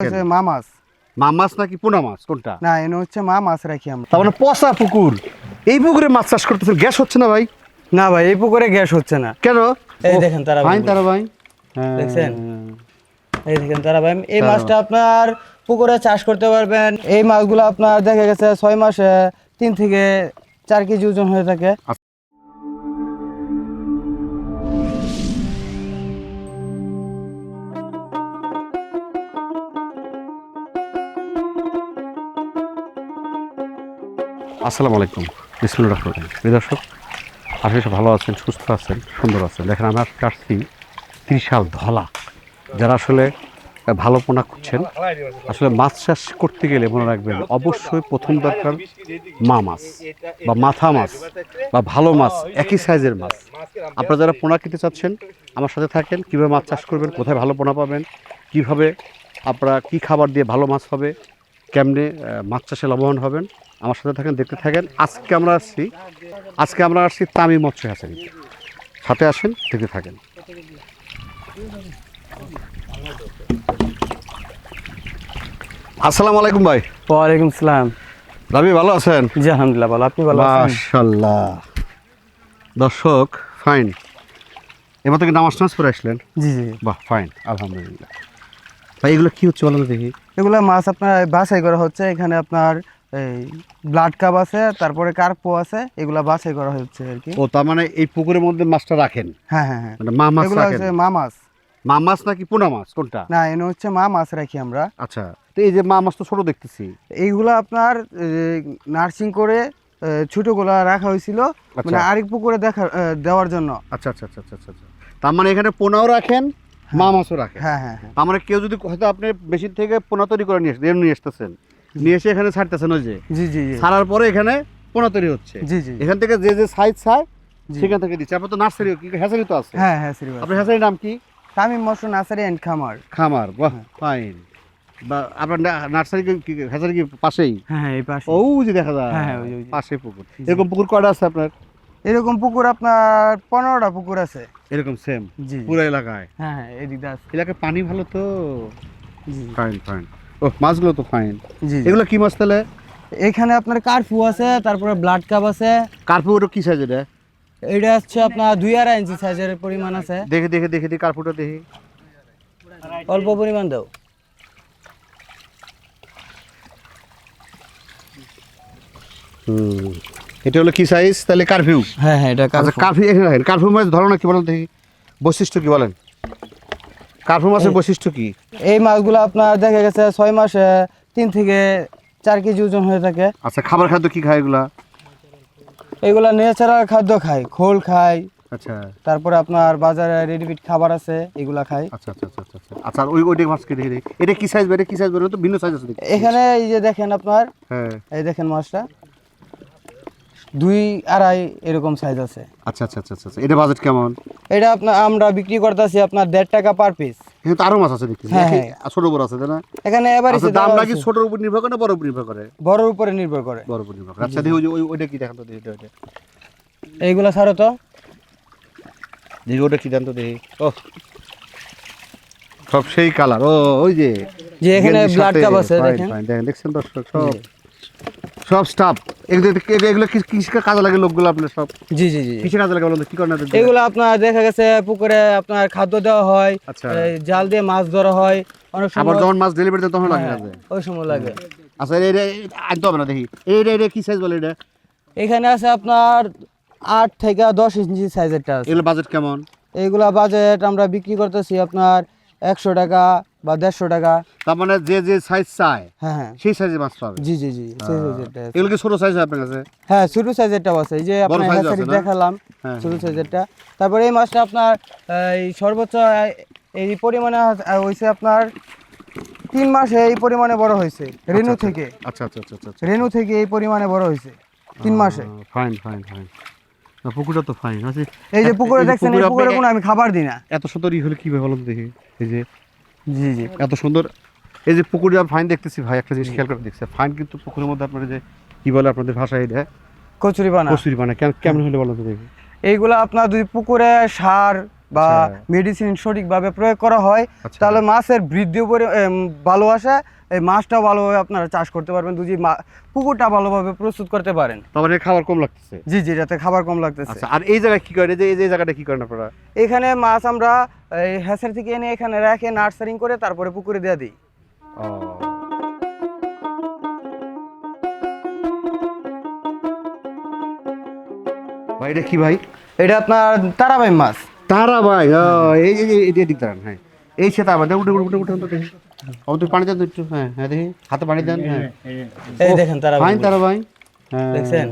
হচ্ছে মা মাছ মা মাছ নাকি পোনা মাছ? কোনটা? না এনে হচ্ছে মা মাছ রাখি আমরা। তার মানে পচা পুকুর। এই পুকুরে মাছ চাষ করতেছেন? গ্যাস হচ্ছে না ভাই? না ভাই এই পুকুরে গ্যাস হচ্ছে না। কেন? এই দেখেন তারা পুকুর। তারা ভাই হ্যাঁ। দেখছেন? এই দেখেন তারা ভাই এই মাছটা আপনার পুকুরে চাষ করতে পারবেন। এই মাছগুলো আপনার দেখা গেছে ছয় মাসে তিন থেকে চার কেজি ওজন হয়ে থাকে। আসসালামু আলাইকুম। বিসমুল্লাহ রহমান রহিম। প্রিয় দর্শক করি ভালো আছেন, সুস্থ আছেন, সুন্দর আছেন। দেখেন আমরা আসছি ত্রিশাল ধলা। যারা আসলে ভালো পোনা খুঁজছেন, আসলে মাছ চাষ করতে গেলে মনে রাখবেন, অবশ্যই প্রথম দরকার মা মাছ বা মাথা মাছ বা ভালো মাছ, একই সাইজের মাছ। আপনারা যারা পোনা কিনতে চাচ্ছেন, আমার সাথে থাকেন, কীভাবে মাছ চাষ করবেন, কোথায় ভালো পোনা পাবেন, কীভাবে আপনারা কি খাবার দিয়ে ভালো মাছ হবে কেমনে মাছ চাষে লাভবান হবেন আমার সাথে থাকেন দেখতে থাকেন। আজকে আমরা আসছি আজকে আমরা আসছি তামি মৎস্য হাসারিতে সাথে আসেন দেখতে থাকেন। আসসালামু আলাইকুম ভাই। ওয়ালাইকুম সালাম। রবি ভালো আছেন? জি আলহামদুলিল্লাহ ভালো। আপনি ভালো আছেন? মাশাল্লাহ দর্শক ফাইন। এবার থেকে নামাজ টামাজ পরে আসলেন? জি জি। বাহ ফাইন আলহামদুলিল্লাহ। ভাই এগুলো কি হচ্ছে বলেন দেখি। এগুলো মাছ আপনার বাছাই করা হচ্ছে এখানে আপনার এই ব্লাড কাপ আছে তারপরে কার্পো আছে এগুলা বাছাই করা হচ্ছে আর কি। ও তার মানে এই পুকুরের মধ্যে মাছটা রাখেন? হ্যাঁ হ্যাঁ হ্যাঁ। মানে মা মাছ এগুলো রাখেন? হচ্ছে মা মাছ। মা মাছ নাকি পোনা মাছ? কোনটা? না এনে হচ্ছে মা মাছ রাখি আমরা। আচ্ছা তো এই যে মা মাছ তো ছোট দেখতেছি। এইগুলা আপনার নার্সিং করে ছোটগুলা রাখা হয়েছিল মানে আচ্ছা। আরেক পুকুরে দেখা দেওয়ার জন্য। আচ্ছা আচ্ছা আচ্ছা আচ্ছা আচ্ছা আচ্ছা। তার মানে এখানে পোনাও রাখেন মা মাছও রাখেন হ্যাঁ হ্যাঁ হ্যাঁ। মানে কেউ যদি হয়তো আপনি বেশি থেকে পোনা তৈরি করে নিয়ে নিয়ে আসতেছেন নিয়ে এসে এখানে ছাড়তেছেন ওই যে। জি জি ছাড়ার পরে এখানে পোনা তৈরি হচ্ছে। জি জি। এখান থেকে যে যে সাইজ চায় সেখান থেকে দিচ্ছে। আপনার তো নার্সারি কি হ্যাচারি তো আছে? হ্যাঁ হ্যাঁ আপনার হ্যাচারির নাম কি? তামিম মশরুম নার্সারি অ্যান্ড খামার। খামার বাহ ফাইন। বা আপনার নার্সারি কি হ্যাচারি কি পাশেই? হ্যাঁ হ্যাঁ এই পাশে ও যে দেখা যায়। হ্যাঁ, হ্যাঁ। পাশে পুকুর। এরকম পুকুর কয়টা আছে আপনার? এরকম পুকুর আপনার পনেরোটা পুকুর আছে। এরকম সেম জি। পুরো এলাকায়? হ্যাঁ হ্যাঁ আছে। এলাকায় পানি ভালো তো? জি। ফাইন ফাইন ও মাছগুলো তো ফাইন জি। এগুলো কি মাছ তাহলে? এখানে আপনার কার্ফু আছে তারপরে ব্লাড কাপ আছে। কার্পুটা কি সাইজ এটা? এটা হচ্ছে আপনার দুই আড়াই ইঞ্চি সাইজের পরিমাণ আছে। দেখে দেখে দেখে দেখি কার্পুটা দেখি। অল্প পরিমাণ দাও। হুম। এটা হলো কি সাইজ তাহলে কারফিউ হ্যাঁ হ্যাঁ এটা আচ্ছা কারফিউ এখানে রাখেন। কারফিউ মাছ ধরো না কি বলেন দেখি। বৈশিষ্ট্য কি বলেন? কারফিউ মাছের বৈশিষ্ট্য কি? এই মাছগুলো আপনার দেখা গেছে ছয় মাসে তিন থেকে চার কেজি ওজন হয়ে থাকে। আচ্ছা খাবার খাদ্য কি খায় এগুলা? এগুলা ন্যাচারাল খাদ্য খায় খোল খায়। আচ্ছা। তারপরে আপনার বাজারে রেডিমেড খাবার আছে এগুলা খায়। আচ্ছা আচ্ছা আচ্ছা আচ্ছা। আচ্ছা আর ওই ওইটা মাছকে দেখি দেখি? এটা কি সাইজ বেড়ে কি সাইজ বেড়ে তো ভিন্ন সাইজ আছে এখানে এই যে দেখেন আপনার হ্যাঁ। এই দেখেন মাছটা। দুই আড়াই এরকম সাইজ আছে। আচ্ছা আচ্ছা আচ্ছা আচ্ছা। এটা বাজেট কেমন? এটা আপনার আমরা বিক্রি করতেছি আপনার দেড় টাকা পার পিস এখানে তো আরও মাছ আছে দেখছি হ্যাঁ? হ্যাঁ। ছোট বড় আছে তাই না? এখানে এবার আচ্ছা দাম নাকি ছোটর উপর নির্ভর করে না বড় উপর নির্ভর করে? বড়র উপরে নির্ভর করে। বড় উপর নির্ভর করে। আচ্ছা দেখি ওই ওইটা কি দেখান তো দেখি ওইটা এইগুলা ছাড়ো তো। দেখি ওটা কি দেন তো দেখি। ও সব সেই কালার ও ওই যে যে এখানে ব্লাড কাপ আছে দেখেন। দেখেন দেখছেন দর্শক সব। সব স্টাফ এগুলো এগুলো কাজে লাগে লোকগুলো আপনার সব? জি জি জি কাজে লাগে বলুন কি করেন এগুলো আপনার দেখা গেছে পুকুরে আপনার খাদ্য দেওয়া হয় আচ্ছা। জাল দিয়ে মাছ ধরা হয় অনেক সময় যখন মাছ ডেলিভারি দেয় তখন লাগে হ্যাঁ, ওই সময় লাগে। আচ্ছা এটা আনতে হবে না দেখি। এটা কি সাইজ বলে এটা? এখানে আছে আপনার আট থেকে দশ ইঞ্চি সাইজেরটা আছে। এগুলো বাজেট কেমন? এইগুলা বাজেট আমরা বিক্রি করতেছি আপনার একশো টাকা বা দেড়শো টাকা। তার মানে যে যে সাইজ চায় হ্যাঁ হ্যাঁ। সেই সাইজে মাছ পাবে। জি জি জি এগুলো কি ছোট সাইজ আপনার কাছে? হ্যাঁ ছোট সাইজেরটাও আছে। এই যে আপনার হ্যাচারি দেখালাম হ্যাঁ, ছোট সাইজেরটা তারপরে এই মাছটা আপনার এই সর্বোচ্চ এই পরিমাণে হয়েছে আপনার তিন মাসে এই পরিমাণে বড় হয়েছে রেনু থেকে। আচ্ছা আচ্ছা আচ্ছা আচ্ছা। রেনু থেকে এই পরিমাণে বড় হয়েছে তিন মাসে। ফাইন ফাইন ফাইন পুকুরটা তো ফাইন আছে এই যে পুকুরে দেখছেন এই পুকুরে কোনো আমি খাবার দিই না। এত সুন্দর ই হলে কি বলুন দেখি? এই যে জি জি এত সুন্দর। এই যে পুকুরে ফাইন দেখতেছি ভাই একটা জিনিস খেয়াল করে দেখছি। ফাইন কিন্তু পুকুরের মধ্যে আপনার যে কি বলে আপনাদের ভাষায় এটা? কচুরি বানা। কচুরি বানা। কেমন হলে বলো তো দেখি। এইগুলা আপনার যদি পুকুরে সার বা। মেডিসিন সঠিকভাবে প্রয়োগ করা হয় আচ্ছা। তাহলে মাছের বৃদ্ধি ভালো আসে। এই মাছটা ভালোভাবে আপনারা চাষ করতে পারবেন মা- পুকুরটা ভালোভাবে প্রস্তুত করতে পারেন। তার মানে খাবার কম লাগতেছে? জি জি যাতে খাবার কম লাগতেছে। আচ্ছা আর এই জায়গায় কি করেন? এই যে এই জায়গাটা কি করেন আপনারা? এখানে মাছ আমরা এই হ্যাসার থেকে এনে এখানে রেখে নার্সারিং করে তারপরে পুকুরে দিয়ে দিই। ভাই এটা কি ভাই? এটা আপনার তারাবাই মাছ। তারা ভাই এই যে এই দিক দাঁড়ান হ্যাঁ। এই সে তারা উঠে উঠে উঠে উঠে। ও তুই পানি দেন একটু হ্যাঁ হ্যাঁ দেখি হাতে পানি দেন হ্যাঁ। এই দেখেন ফাইন মাছ। তারা ভাই হ্যাঁ। দেখছেন?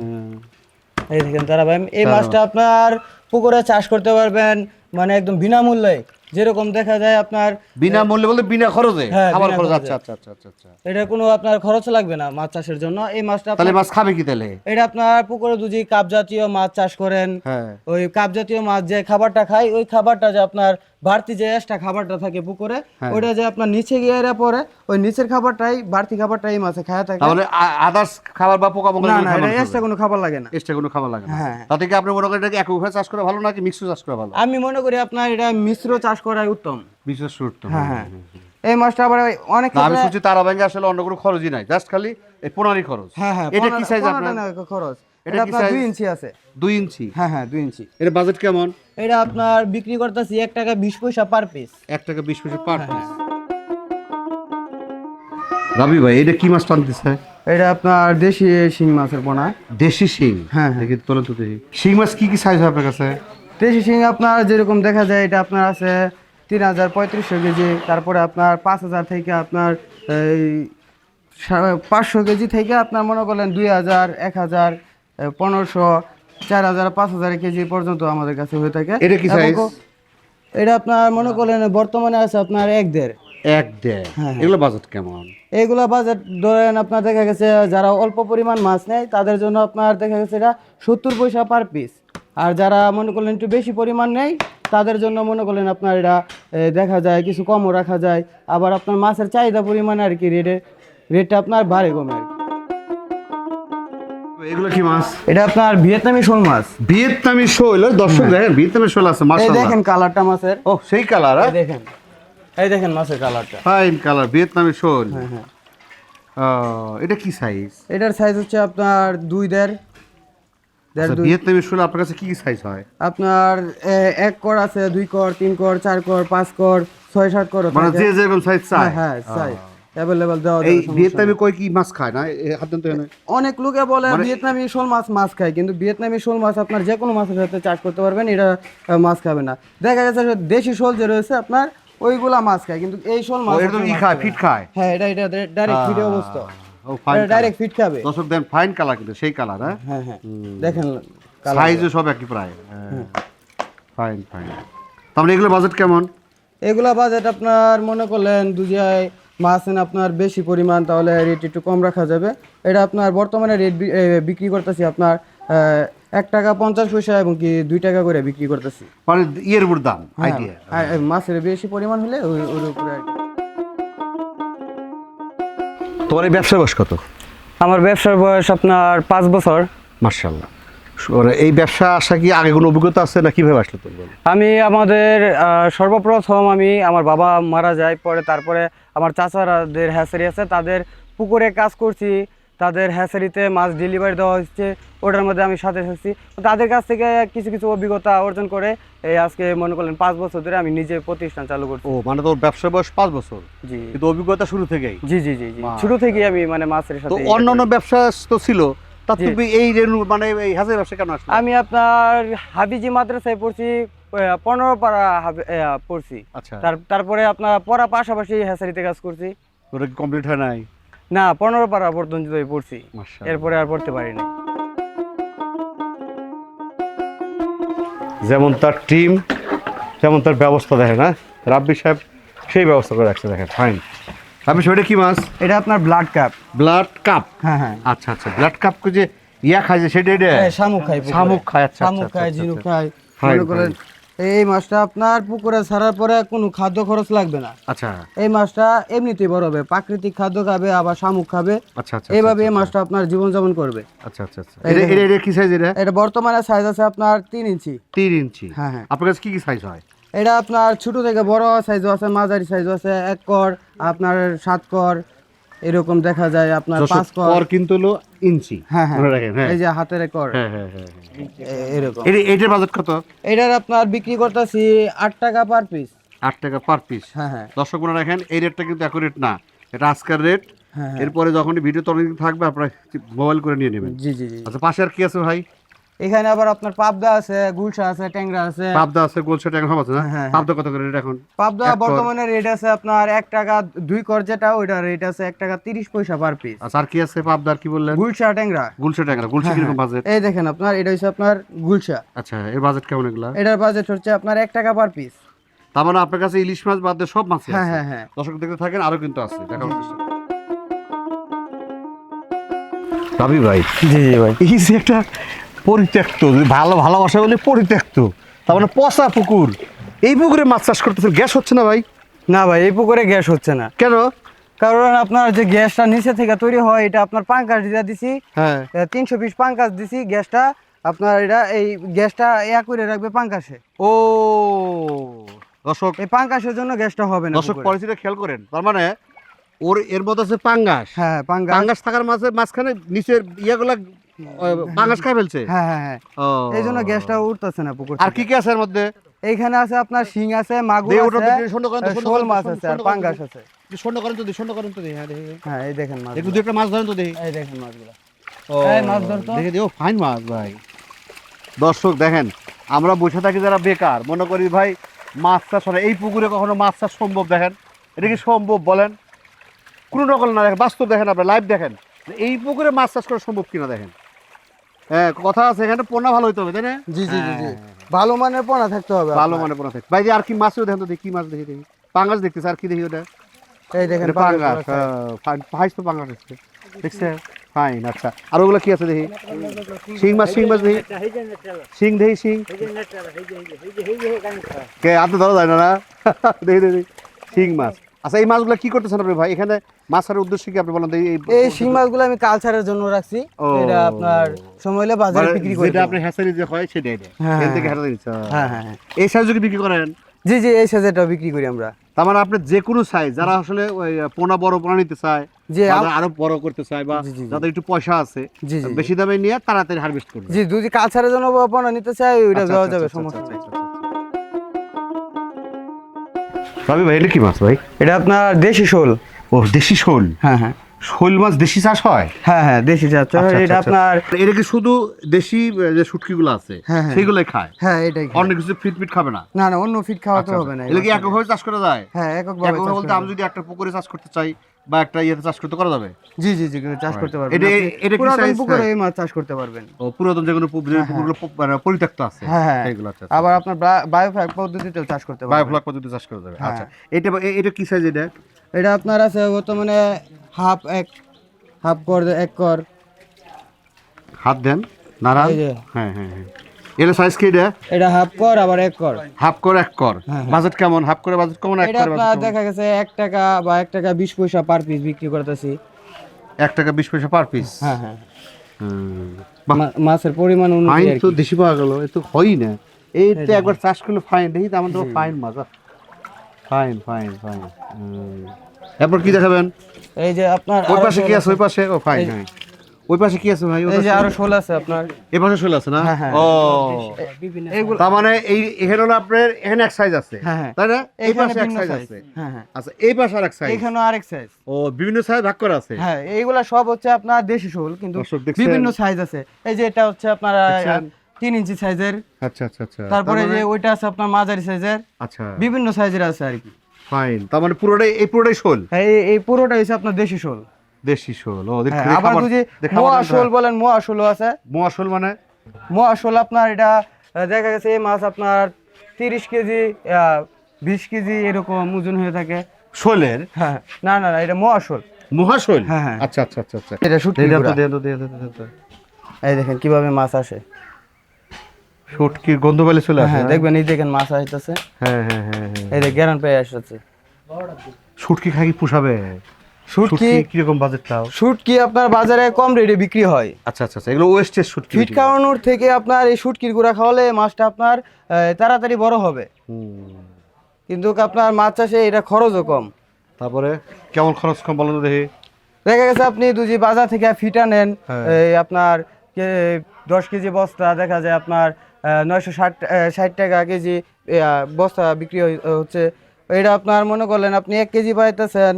এই দেখেন তারাবাই এই মাছটা আপনার পুকুরে চাষ করতে পারবেন মানে একদম বিনামূল্যে। যেরকম দেখা যায় আপনার বিনামূল্যে বলতে বিনা খরচে? হ্যাঁ, খাবার খরচ আচ্ছা আচ্ছা আচ্ছা আচ্ছা আচ্ছা। এটা কোনো আপনার খরচ লাগবে না মাছ চাষের জন্য। এই মাছটা তাহলে মাছ খাবে কি তাহলে? এটা আপনার পুকুরে যদি কাপ জাতীয় মাছ চাষ করেন। হ্যাঁ। ওই কাপ জাতীয় মাছ যে খাবারটা খায় ওই খাবারটা যে আপনার বাড়তি যে এক্সট্রা খাবারটা থাকে পুকুরে হ্যাঁ। ওইটা যে আপনার নিচে গিয়ে পরে ওই নিচের খাবারটাই বাড়তি খাবারটাই মাছে খায় থাকে। তাহলে আদার্স খাবার বা পোকা পোকা না না এক্সট্রা কোনো খাবার লাগে না। এক্সট্রা কোনো খাবার লাগে না। হ্যাঁ। তাতে কি আপনি মনে করেন এটাকে একভাবে চাষ করা ভালো নাকি মিক্স চাষ করা ভালো? আমি মনে করি আপনার এটা মিশ্র চাষ করাই উত্তম। বিশেষ করতে হ্যাঁ হ্যাঁ। এই মাছটা আবার অনেক আমি শুনছি তারা ব্যাংকে আসলে অন্য কোনো খরচই নাই। জাস্ট খালি এই পোনারি খরচ। হ্যাঁ হ্যাঁ এটা কি সাইজ আপনার? খরচ। এটা আপনার size? দুই ইঞ্চি আছে। দুই ইঞ্চি? হ্যাঁ হ্যাঁ দুই ইঞ্চি। এটা বাজেট কেমন? এটা আপনার বিক্রি করতেছি এক টাকা বিশ পয়সা পার পিস এক টাকা বিশ পয়সা পার পিস রাবি ভাই এটা কি মাছ টানতেছে? এটা আপনার দেশি শিং মাছের পোনা। দেশি শিং? হ্যাঁ, হ্যাঁ। দেখি তোলেন তো দেখি। শিং মাছ কি কি সাইজ আপনার কাছে? দেশি শিং আপনার যেরকম দেখা যায় এটা আপনার আছে তিন হাজার পঁয়ত্রিশশো কেজি তারপরে আপনার পাঁচ হাজার থেকে আপনার এই পাঁচশো কেজি থেকে আপনার মনে করলেন দুই হাজার এক হাজার পনেরোশো চার হাজার পাঁচ হাজার কেজি পর্যন্ত আমাদের কাছে হয়ে থাকে। এটা কি? কো- এটা আপনার মনে করলেন বর্তমানে আছে আপনার এক দেড়। এক দেড়। হ্যাঁ, এগুলো বাজেট কেমন? এইগুলা বাজার ধরেন আপনার দেখা গেছে যারা অল্প পরিমাণ মাছ নেয় তাদের জন্য আপনার দেখা গেছে এটা সত্তর পয়সা পার পিস আর যারা মনে করলেন একটু বেশি পরিমাণ নেয় তাদের জন্য মনে করলেন আপনার এটা দেখা যায় কিছু কমও রাখা যায়। আবার আপনার মাছের চাহিদা পরিমাণে আর কি রেটে রেটটা আপনার বাড়ে কমে আর কি। এগুলো কি মাছ? এটা আপনার ভিয়েতনামি শোল মাছ। ভিয়েতনামি শোল? দর্শক দেখেন ভিয়েতনামি শোল আছে মাশাআল্লাহ। দেখেন কালারটা মাছের। ও সেই কালার দেখেন এই দেখেন মাছের কালারটা। ফাইন কালার ভিয়েতনামি শোল। হ্যাঁ হ্যাঁ। এটা কি সাইজ এটার সাইজ হচ্ছে আপনার দুই দেড় দুই। ভিয়েতনামি শোল আপনার কাছে কি কি সাইজ হয়? আপনার এক কর আছে দুই কর তিন কর চার কর পাঁচ কর ছয় সাত কর মানে যে যেরকম সাইজ চায়। হ্যাঁ হ্যাঁ অ্যাভেলেবল দেওয়া এই ভিয়েতনামি কই কি মাছ খায় না? তো অনেক লোকে বলে মানে- ভিয়েতনামি শোল মাছ মাছ খায় কিন্তু ভিয়েতনামি শোল মাছ আপনার যে কোনো মাছের সাথে চাষ করতে পারবেন এটা মাছ খাবে না। দেখা গেছে দেশি শোল যে রয়েছে আপনার ওইগুলা মাছ খায় কিন্তু এই শোল মাছ এটা ই খায় ফিট খায়? হ্যাঁ এটা এটা ডাইরেক্ট ফিটে অবস্থা ও ফাইন ডাইরেক্ট ফিট খাবে। দর্শক দেন ফাইন কালার কিন্তু সেই কালার হ্যাঁ? হ্যাঁ হ্যাঁ। দেখেন সাইজও সব একই প্রায়। ফাইন ফাইন তাহলে এগুলো বাজেট কেমন? এগুলা বাজেট আপনার মনে করলেন দুজিয়ায় মাছ নেন আপনার বেশি পরিমাণ তাহলে রেট একটু কম রাখা যাবে। এটা আপনার বর্তমানে রেট বিক্রি করতেছি আপনার এক টাকা পঞ্চাশ পয়সা এবং কি দুই টাকা করে বিক্রি করতেছি। মানে ইয়ের উপর দাম হ্যাঁ, আইডিয়া মাছের বেশি পরিমাণ হলে ওর উপরে তোমার এই ব্যবসা বয়স কত? আমার ব্যবসার বয়স আপনার পাঁচ বছর। মার্শাল্লাহ এই ব্যবসা আসা কি আগে কোনো অভিজ্ঞতা আছে না কীভাবে আসলো আমি আমাদের সর্বপ্রথম আমি আমার বাবা মারা যায় পরে তারপরে আমার চাচারাদের হ্যাসারি আছে তাদের পুকুরে কাজ করছি তাদের হ্যাসারিতে মাছ ডেলিভারি দেওয়া হচ্ছে ওটার মধ্যে আমি সাথে থাকছি তাদের কাছ থেকে কিছু কিছু অভিজ্ঞতা অর্জন করে এই আজকে মনে করলেন পাঁচ বছর ধরে আমি নিজে প্রতিষ্ঠান চালু করছি। ও মানে তোর ব্যবসা বয়স পাঁচ বছর? জি। কিন্তু অভিজ্ঞতা শুরু থেকেই? জি জি জি জি। শুরু থেকেই আমি মানে মাছের সাথে অন্যান্য ব্যবসা তো ছিল তা তুমি এই রেনু মানে এই হাজার ব্যবসা কেন আসলো? আমি আপনার হাবিজি মাদ্রাসায় পড়ছি পনেরো পাড়া পড়ছি। আচ্ছা। তারপরে আপনার পড়া পাশাপাশি হ্যাসারিতে কাজ করছি। ওটা কমপ্লিট হয় নাই? না পনেরো পাড়া পর্যন্ত পড়ছি। এরপরে আর পড়তে পারিনি যেমন তার টিম যেমন তার ব্যবস্থা দেখে না রাব্বি সাহেব সেই ব্যবস্থা করে রাখছে দেখেন ফাইন রাব্বি সাহেব কি মাছ? এটা আপনার ব্লাড কাপ ব্লাড কাপ হ্যাঁ হ্যাঁ। আচ্ছা আচ্ছা। ব্লাড কাপ যে ইয়া খায় যে সেটা এটা? হ্যাঁ, শামুক খায় শামুক খায় আচ্ছা শামুক আচ্ছা, খায় আচ্ছা, ঝিনুক আচ্ছা। খায় মনে করেন এই মাছটা আপনার পুকুরে ছাড়ার পরে কোনো খাদ্য খরচ লাগবে না। আচ্ছা। এই মাছটা এমনিতেই বড় হবে প্রাকৃতিক খাদ্য খাবে আবার শামুক খাবে। আচ্ছা আচ্ছা এইভাবে এই মাছটা আপনার জীবনযাপন করবে। আচ্ছা আচ্ছা আচ্ছা। এটা এটা কি সাইজ এটা এটা বর্তমানে সাইজ আছে আপনার তিন ইঞ্চি। তিন ইঞ্চি। হ্যাঁ, হ্যাঁ। আপনার কাছে কি কি সাইজ হয়? এটা আপনার ছোট থেকে বড় সাইজও আছে মাঝারি সাইজও আছে এক কর আপনার সাত কর এরকম দেখা যায় আপনার পাঁচ কর। কিন্তু হলো ইঞ্চি। হ্যাঁ হ্যাঁ। হ্যাঁ। এই যে হাতের কর। হ্যাঁ হ্যাঁ এরকম। এটার বাজেট কত? এটার আপনার বিক্রি করতেছি আট টাকা পার পিস আট টাকা পার পিস হ্যাঁ হ্যাঁ। দর্শক মনে রাখেন এই রেটটা কিন্তু অ্যাকুরেট না। এটা আজকের রেট। এরপরে যখন ভিডিও তখন থাকবে আপনারা মোবাইল করে নিয়ে নেবেন। জি জি জি। আচ্ছা পাশে আর কি আছে ভাই? এখানে আবার আপনার পাবদা আছে গুলশা আছে ট্যাংরা আছে। পাবদা আছে গোলসেট এখন আছে না? হ্যাঁ, হ্যাঁ। পাবদা কত করে রেট এখন? পাবদা বর্তমানে রেট আছে আপনার এক টাকা দুই কর যেটা ওইটা রেট আছে এক টাকা তিরিশ পয়সা পার পিস আচ্ছা আর কি আছে পাবদা আর কি বললেন? গুলশা ট্যাংরা। গুলসেট এখন গুলসেট হ্যাঁ, কীরকম বাজেট এই দেখেন আপনার এটা হচ্ছে আপনার গুলশা। আচ্ছা এর বাজেট কেমন এগুলা? এটার বাজেট হচ্ছে আপনার এক টাকা পার পিস তার মানে আপনার কাছে ইলিশ মাছ বাদ দিয়ে সব মাছ হ্যাঁ হ্যাঁ হ্যাঁ। দর্শক দেখতে থাকেন আরও কিন্তু আছে। দেখাবো রবি ভাই জি জি ভাই। এই যে একটা পরিত্যক্ত যদি ভালো ভালোবাসা বলে পরিত্যক্ত। তার মানে পচা পুকুর। এই পুকুরে মাছ চাষ করতেছেন গ্যাস হচ্ছে না ভাই? না ভাই এই পুকুরে গ্যাস হচ্ছে না। কেন? কারণ আপনার যে গ্যাসটা নিচে থেকে তৈরি হয় এটা আপনার পাঙ্কাশ দিয়ে দিছি। হ্যাঁ। তিনশো পিস পাঙ্কাশ দিছি গ্যাসটা আপনার এটা এই গ্যাসটা ইয়া করে রাখবে পাঙ্কাশে। ও দর্শক। এই পাঙ্কাশের জন্য গ্যাসটা হবে না দর্শক পুকুরে। খেয়াল করেন। তার মানে ওর এর মধ্যে আছে পাঙ্গাস হ্যাঁ পাঙ্কাশ পাঙ্গাস থাকার মাঝে মাঝখানে নিচের ইয়েগুলা পাঙ্গাস খাই ফেলছে? হ্যাঁ হ্যাঁ হ্যাঁ। এই জন্য গ্যাসটা উঠতেছে না পুকুর আর কি কি আছে এর মধ্যে? এইখানে আছে আপনার শিং আছে মাগুর আছে শোল মাছ আছে আর পাঙ্গাস আছে। শূন্য করেন তো শূন্য করেন তো হ্যাঁ হ্যাঁ এই দেখেন মাছ একটু মাছ ধরেন তো দেখি। এই দেখেন মাছগুলো। ও, এই মাছ ধরতো। দেখে দিও ফাইন মাছ ভাই। দর্শক দেখেন আমরা বসে থাকি যারা বেকার মনে করি ভাই মাছ চাষ এই পুকুরে কখনো মাছ চাষ সম্ভব দেখেন। এটা কি সম্ভব বলেন? কোনো নকল না দেখেন বাস্তব দেখেন আপনার লাইভ দেখেন। এই পুকুরে মাছ চাষ করা সম্ভব কিনা দেখেন? হ্যাঁ কথা আছে এখানে পোনা ভালো হইতে হবে তাই না জি জি জি জি ভালো মানের পোনা থাকতে হবে ভালো আপনার। মানে পোনা থাকে ভাই আর কি মাছও দেখেন তো দেখি কি মাছ দেখি দেখি পাঙ্গাস দেখতেছে আর কি দেখি ওটা এই দেখেন পাঙ্গাস হ্যাঁ, ফাইস তো পাঙ্গাস আছে দেখছে ফাইন আচ্ছা আর ওগুলো কি আছে দেখি শিং মাছ শিং মাছ দেখি শিং দেখি শিং কে আপনি ধরা যায় না না দেখি দেখি শিং মাছ আচ্ছা এই মাছগুলো কি করতেছেন আপনি ভাই? এখানে মাছ ছাড়ার উদ্দেশ্য কি আপনি বলেন? এই এই শিং মাছগুলো আমি কালচারের জন্য রাখছি। এটা আপনার সময় হলে বাজারে মানে বিক্রি করে যেটা আপনি হ্যাচারি যে হয় সেটাই হ্যাঁ, থেকে হ্যাঁ। হ্যাচারি হ্যাঁ হ্যাঁ হ্যাঁ। এই সাইজ বিক্রি করেন? জি জি এই সাইজেরটা বিক্রি করি আমরা। তার মানে আপনি যে কোনো সাইজ যারা আসলে ওই পোনা বড় পোনা নিতে চায় যে আরও বড় করতে চায় বা। যাদের একটু পয়সা আছে। বেশি দামে নিয়ে তাড়াতাড়ি হারভেস্ট করবে। জি যদি কালচারের জন্য পোনা নিতে চাই ওইটা আচ্ছা, দেওয়া আচ্ছা, যাবে আচ্ছা, সমস্যা রবি ভাই এটা কি মাছ ভাই? এটা আপনার দেশি শোল। ও দেশি শোল? হ্যাঁ হ্যাঁ। শোল মাছ দেশি চাষ হয়? হ্যাঁ হ্যাঁ দেশি চাষ আচ্ছা, এটা আচ্ছা, আপনার এটা কি শুধু দেশি যে শুটকিগুলো আছে হ্যাঁ, হ্যাঁ। খায়? হ্যাঁ এটাই অন্য কিছু ফিট ফিট খাবে না? না না অন্য ফিট খাওয়াতে আচ্ছা, হবে না এগুলো কি। এককভাবে চাষ করা যায়? হ্যাঁ এককভাবে বলতে আমি যদি একটা পুকুরে চাষ করতে চাই বা একটা ইয়েতে চাষ করতে করা যাবে? জি জি জি চাষ করতে পারবেন। এটা- এটা কি size? পুকুরে হ্যাঁ। এই মাছ চাষ করতে পারবেন। ও পুরাতন যেগুলো পু- পুকুরগুলো মানে পরিত্যক্ত আছে। হ্যাঁ হ্যাঁ। আচ্ছা আবার আপনার পদ্ধতিতেও চাষ করতে পারবেন। বায়োফ্লক পদ্ধতি চাষ করা যাবে হ্যাঁ। আচ্ছা। এটা এটা কি সাইজ এটা এটা আপনার আছে বর্তমানে হাফ এক হাফ কর এক কর। হাত দেন নাড়ান হ্যাঁ হ্যাঁ হ্যাঁ। এটা সাইজ কি এটা? এটা হাফ কর আবার এক কর। হাফ কর এক কর। হ্যাঁ, হ্যাঁ। বাজেট কেমন? হাফ করে বাজেট কেমন এক এটা করে কেমন? দেখা গেছে এক টাকা বা এক টাকা বিশ পয়সা পার পিস বিক্রি করতেছি। এক টাকা বিশ পয়সা পার পিস হ্যাঁ হ্যাঁ। মাছের পরিমাণ অনুযায়ী ফাইন তো দেশি পাওয়া গেল এ তো হয়ই না। এই তো একবার চাষ করলে ফাইন দেখি তো আমাদের ফাইন মাছ। ফাইন ফাইন ফাইন এরপর কি দেখাবেন? এই যে আপনার ওই পাশে কি আছে? ওই পাশে? ও ফাইন হ্যাঁ ওই পাশে কি আছে ভাই? এই যে আরও শোল আছে আপনার। এই পাশে শোল আছে না? হ্যাঁ, হ্যাঁ। ও। তার মানে এই এখানে হলো আপনার এখানে এক সাইজ আছে। হ্যাঁ। তাই না? এই পাশে এক সাইজ আছে। হ্যাঁ হ্যাঁ। আচ্ছা এই পাশে আর এক সাইজ এখানে আরেক সাইজ ও বিভিন্ন সাইজ ভাগ করা আছে। হ্যাঁ এইগুলা সব হচ্ছে আপনার দেশি শোল কিন্তু বিভিন্ন সাইজ আছে। এই যে এটা হচ্ছে আপনার তিন ইঞ্চি সাইজের আচ্ছা আচ্ছা আচ্ছা। তারপরে যে মানে- ওইটা আছে আপনার মাঝারি সাইজের আচ্ছা। বিভিন্ন সাইজের আছে আর কি। ফাইন তার মানে পুরোটাই এই পুরোটাই শোল? হ্যাঁ এই এই পুরোটা হচ্ছে আপনার দেশি শোল। দেশি শোল। ও হ্যাঁ, আবার যদি মোয়া শোল বলেন মোয়া শোলও আছে। মোয়া শোল মানে? মোয়া শোল আপনার এটা দেখা গেছে এই মাছ আপনার তিরিশ কেজি বিশ কেজি এরকম ওজন হয়ে থাকে। শোলের? হ্যাঁ না না না এটা মোয়া শোল। মহাশোল হ্যাঁ, হ্যাঁ। আচ্ছা আচ্ছা আচ্ছা আচ্ছা। এটা এই দেখেন কীভাবে মাছ আসে। শুটকির গন্ধ পেলে চলে আসে হ্যাঁ দেখবেন এই দেখেন মাছ আসতেছে। হ্যাঁ হ্যাঁ হ্যাঁ হ্যাঁ। এই দেখ গ্যারান পেয়ে আসতেছে। শুটকি খাই কি পুষাবে? শুটকি কীরকম বাজেট তাও? শুটকি আপনার বাজারে কম রেটে বিক্রি হয়। আচ্ছা আচ্ছা আচ্ছা এগুলো ওয়েস্টের শুটকি ফিট খাওয়ানোর থেকে আপনার এই শুটকির গুঁড়া খাওয়ালে মাছটা আপনার তাড়াতাড়ি বড় হবে। কিন্তু আপনার মাছ চাষে এটা খরচও কম। তারপরে কেমন খরচ কম বলেন দেখি। দেখা গেছে আপনি দুজি বাজার থেকে ফিটা নেন হ্যাঁ। এই আপনার দশ কেজি বস্তা দেখা যায় আপনার নয়শো ষাট ষাট টাকা কেজি এ, বস্তা বিক্রি হচ্ছে। এটা আপনার মনে করলেন আপনি এক কেজি পাইতেছেন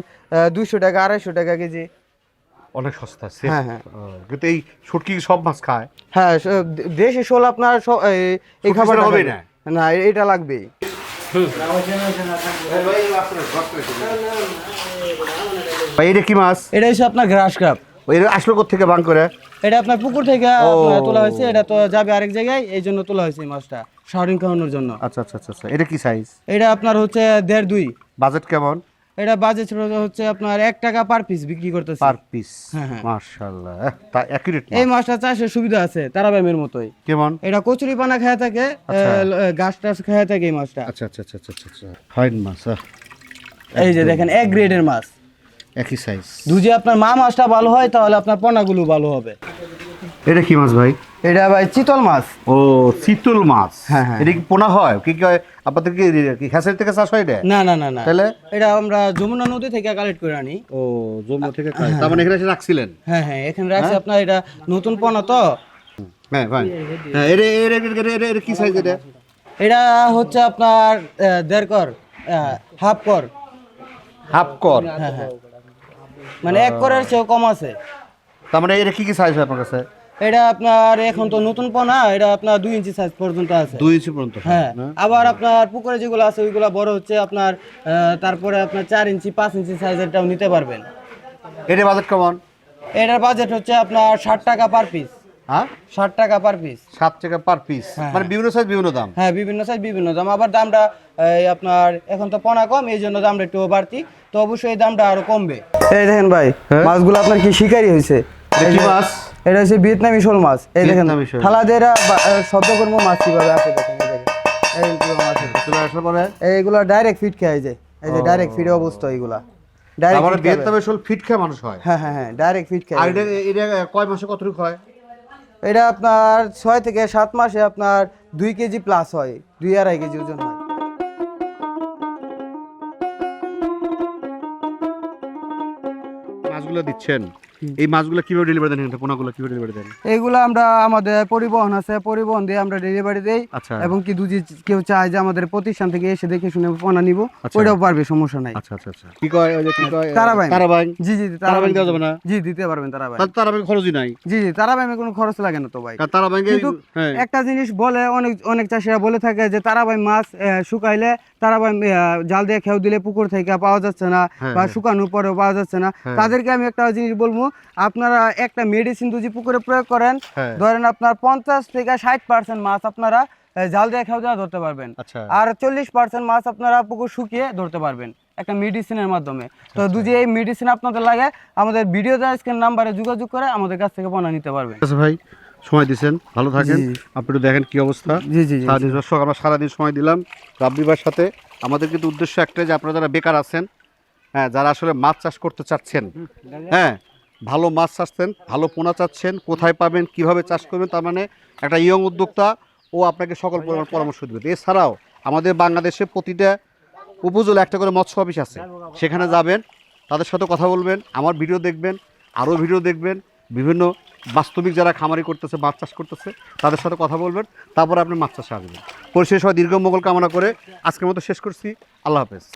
দুশো টাকা আড়াইশো টাকা কেজি। অনেক সস্তা হ্যাঁ, হ্যাঁ। কিন্তু এই শুটকি সব মাছ খায়? হ্যাঁ দেশি শোল আপনার এই- খাবার হবে না? এ- এটা লাগবেই। এটা কি মাছ? এটা হচ্ছে আপনার গ্রাস কাপ। এটা আসলো থেকে বাং করে? এটা আপনার পুকুর থেকে তোলা হয়েছে এটা তো যাবে আরেক জায়গায় এই জন্য তোলা হয়েছে এই মাছটা শাওরিং খাওয়ানোর জন্য। আচ্ছা আচ্ছা আচ্ছা আচ্ছা এটা কি সাইজ এটা আপনার হচ্ছে দেড় দুই। বাজেট কেমন? এটা বাজেট হচ্ছে আপনার এক টাকা পার পিস বিক্রি করতেছে। পার পিস হ্যাঁ। তা অ্যাকুরেট এই মাছটা চাষের সুবিধা আছে তারাবাইমের মতোই। কেমন? এটা কচুরি পানা খেয়ে থাকে আচ্ছা। গাছ টাছ খেয়ে থাকে এই মাছটা। আচ্ছা আচ্ছা আচ্ছা আচ্ছা আচ্ছা ফাইন মাছ এই যে দেখেন এক গ্রেডের মাছ। একই সাইজ যদি আপনার মা মাছটা ভালো হয় তাহলে আপনার পোনাগুলো ভালো হবে। এটা কি মাছ ভাই? এটা ভাই চিতল মাছ। ও চিতল মাছ। হ্যাঁ, হ্যাঁ। এটা কি পোনা হয়? কি কি হয়? আপনাদের কি কি খেসারি থেকে চাষ হয় এটা? না না না না। তাহলে? এটা আমরা যমুনা নদী থেকে কালেক্ট করে আনি। ও জম্মু থেকে তার মানে এখানে এসে রাখছিলেন? হ্যাঁ হ্যাঁ এখানে রাখছি। আপনার এটা নতুন পোনা তো। হ্যাঁ ভাই। হ্যাঁ এটা- এটা- এটা কি সাইজ এটা? এটা হচ্ছে আপনার দেড় কর হাফ কর। হাফ কর? হ্যাঁ হ্যাঁ। মানে এক করার চেয়েও কম আছে। তার মানে এটা কি কি সাইজ হয় আপনার কাছে? এটা আপনার এখন তো নতুন পোনা এটা আপনার দুই ইঞ্চি সাইজ পর্যন্ত আছে। দুই ইঞ্চি পর্যন্ত হ্যাঁ আবার আপনার পুকুরে যেগুলো আছে ওইগুলো বড় হচ্ছে আপনার তারপরে আপনার চার ইঞ্চি পাঁচ ইঞ্চি সাইজেরটাও নিতে পারবেন। এটা বাজেট কেমন? এটার বাজেট হচ্ছে আপনার ষাট টাকা পার পিস হ্যাঁ? ষাট টাকা পার পিস সাত টাকা পার পিস হ্যাঁ, মানে বিভিন্ন সাইজ বিভিন্ন দাম? হ্যাঁ বিভিন্ন সাইজ বিভিন্ন দাম। আবার দামটা এই আপনার এখন তো পোনা কম এই জন্য দামটা একটু বাড়তি। তো অবশ্যই দামটা আরও কমবে। এই দেখেন ভাই হ্যাঁ? মাছগুলো আপনার কি শিকারি হয়েছে? কি মাছ? এটা হচ্ছে ভিয়েতনামি শোল মাছ। এই দেখেন থালাদেরা শব্দ করব মাছ কীভাবে আছে দেখেন এই দেখেন। মাছ চলে আসার পরে? এইগুলো ডাইরেক্ট ফিট খায় যে। এই যে ডাইরেক্ট ফিটে অবস্থা এইগুলা। ডাইরেক্ট ভিয়েতনামে শোল ফিট খেয়ে মানুষ হয়? হ্যাঁ হ্যাঁ হ্যাঁ ডাইরেক্ট ফিট খায়। আর এটা এটা কয় মাসে কতটুকু হয়? এটা আপনার ছয় থেকে সাত মাসে আপনার দুই কেজি প্লাস হয়, দুই আড়াই কেজি ওজন হয়। মাছগুলো দিচ্ছেন? এই মাছগুলো কীভাবে ডেলিভারি দেন এখানে? পোনাগুলো কীভাবে ডেলিভারি দেন? এইগুলো আমরা আমাদের পরিবহন আছে পরিবহন দিয়ে আমরা ডেলিভারি দেই। আচ্ছা। এবং কি দুজি কেউ চায় যে আমাদের প্রতিষ্ঠান থেকে এসে দেখে শুনে পোনা নিব আচ্ছা। ওইটাও পারবে সমস্যা নাই। আচ্ছা আচ্ছা আচ্ছা। কি কয় ওই যে কি কয় তারাবাইন। তারাবাইন? জি জি তারাবাইন দেওয়া যাবে না? জি দিতে পারবেন তারা ভাই তার তারাবাইন খরচই নাই? জি জি তারা ভাই কোনো খরচ লাগে না তো ভাই। কারণ তারাবাইনকে কিন্তু হ্যাঁ। একটা জিনিস বলে অনেক অনেক চাষিরা বলে থাকে যে তারাবাই মাছ শুকাইলে তারাবাই আহ, জাল দিয়ে খেউ দিলে পুকুর থেকে পাওয়া যাচ্ছে না হ্যাঁ, বা হ্যাঁ। শুকানোর পরেও পাওয়া যাচ্ছে না। তাদেরকে আমি একটা জিনিস বলব আপনারা একটা মেডিসিন যদি পুকুরে প্রয়োগ করেন হ্যাঁ। ধরেন আপনার পঞ্চাশ থেকে ষাট পার্সেন্ট মাছ আপনারা জাল দিয়ে খেউ দেওয়া ধরতে পারবেন। আচ্ছা। আর চল্লিশ পার্সেন্ট মাছ আপনারা পুকুর শুকিয়ে ধরতে পারবেন একটা মেডিসিনের মাধ্যমে। তো আচ্ছা। যদি এই মেডিসিন আপনাদের লাগে আমাদের ভিডিও স্ক্রিন নাম্বারে যোগাযোগ করে আমাদের কাছ থেকে পণ্য নিতে পারবেন। ভাই সময় দিছেন ভালো থাকেন। আপনি একটু দেখেন কি অবস্থা। জি জি দর্শক আমরা সারাদিন সময় দিলাম রাব্বিবার সাথে। আমাদের কিন্তু উদ্দেশ্য একটাই যে আপনারা যারা বেকার আছেন হ্যাঁ যারা আসলে মাছ চাষ করতে চাচ্ছেন হ্যাঁ ভালো মাছ চাচ্ছেন, ভালো পোনা চাচ্ছেন, কোথায় পাবেন, কীভাবে চাষ করবেন, তার মানে একটা ইয়ং উদ্যোক্তা ও আপনাকে সকল পরিমাণ পরামর্শ দেবে। এছাড়াও আমাদের বাংলাদেশে প্রতিটা উপজেলা একটা করে মৎস্য অফিস আছে, সেখানে যাবেন, তাদের সাথে কথা বলবেন, আমার ভিডিও দেখবেন, আরও ভিডিও দেখবেন, বিভিন্ন বাস্তবিক যারা খামারি করতেছে, মাছ চাষ করতেছে, তাদের সাথে কথা বলবেন, তারপরে আপনি মাছ চাষে আসবেন। পরিশেষ হয় দীর্ঘ মঙ্গল কামনা করে আজকের মতো শেষ করছি। আল্লাহ হাফেজ।